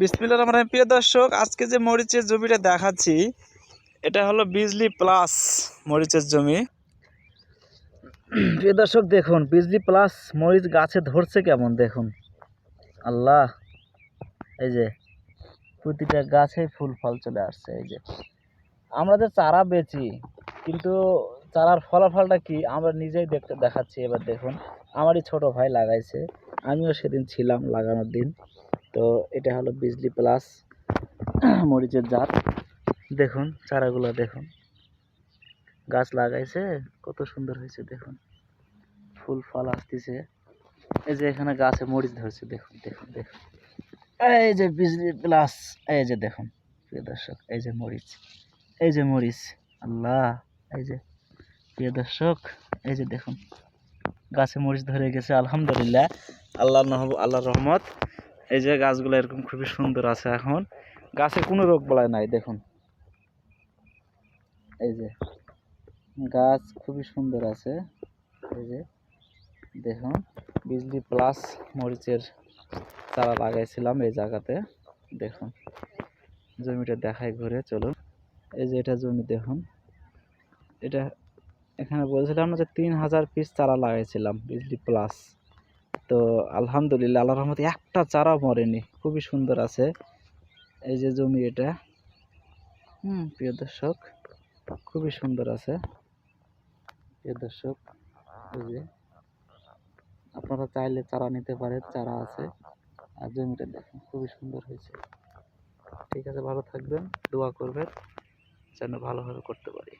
বিসমিল্লাহ রহমান প্রিয় দর্শক, আজকে যে মরিচের জমিটা দেখাচ্ছি, এটা হলো বিজলি প্লাস মরিচের জমি। প্রিয় দর্শক, দেখুন, বিজলি প্লাস মরিচ গাছে ধরছে কেমন, দেখুন। আল্লাহ, এই যে, প্রতিটা গাছে ফুল ফল চলে আসছে, এই যে। আমরা যে চারা বেচি, কিন্তু চারার ফলাফলটা কি, আমরা নিজেই দেখতে দেখাচ্ছি। এবার দেখুন, আমারই ছোট ভাই লাগাইছে, আমিও সেদিন ছিলাম লাগানোর দিন। তো এটা হলো বিজলি প্লাস মরিচের জাত। দেখুন, চারাগুলো দেখুন। গাছ লাগাইছে, কত সুন্দর হয়েছে, দেখুন। ফুল ফল আসতেছে। এই যে এখানে গাছে মরিচ ধরছে, দেখুন দেখুন দেখুন। এই যে বিজলি প্লাস, এই যে দেখুন, প্রিয় দর্শক, এই যে মরিচ। এই যে মরিচ, আল্লাহ, এই যে, প্রিয় দর্শক, এই যে দেখুন, গাছে মরিচ ধরে গেছে, আলহামদুলিল্লাহ। আল্লাহ নহব আল্লাহ রহমত। এই যে গাছগুলো এরকম খুবই সুন্দর আছে এখন। গাছে কোনো রোগ বলায় নাই, দেখুন। এই যে, গাছ খুবই সুন্দর আছে। এই যে, দেখুন, বিজলি প্লাস মরিচের চারা লাগাইছিলাম এই জায়গাতে। দেখুন, জমিটা দেখায় ঘুরে, চলুন। এই যে এটা জমি, দেখুন। এটা এখানে বলছিলাম না যে তিন হাজার পিস চারা লাগাইছিলাম, বিজলি প্লাস তো আলহামদুলিল্লাহ আল্লাহ রহমতে একটা চারাও মরেনি খুবই সুন্দর আছে। এই যে জমি এটা হুম। প্রিয় দর্শক খুবই সুন্দর আছে। প্রিয় দর্শক এই যে আপনারা চাইলে চারা নিতে পারেন চারা আছে। আর জমিটা দেখুন খুবই সুন্দর হয়েছে। ঠিক আছে ভালো থাকবেন দোয়া করবেন যেন ভালোভাবে করতে পারি।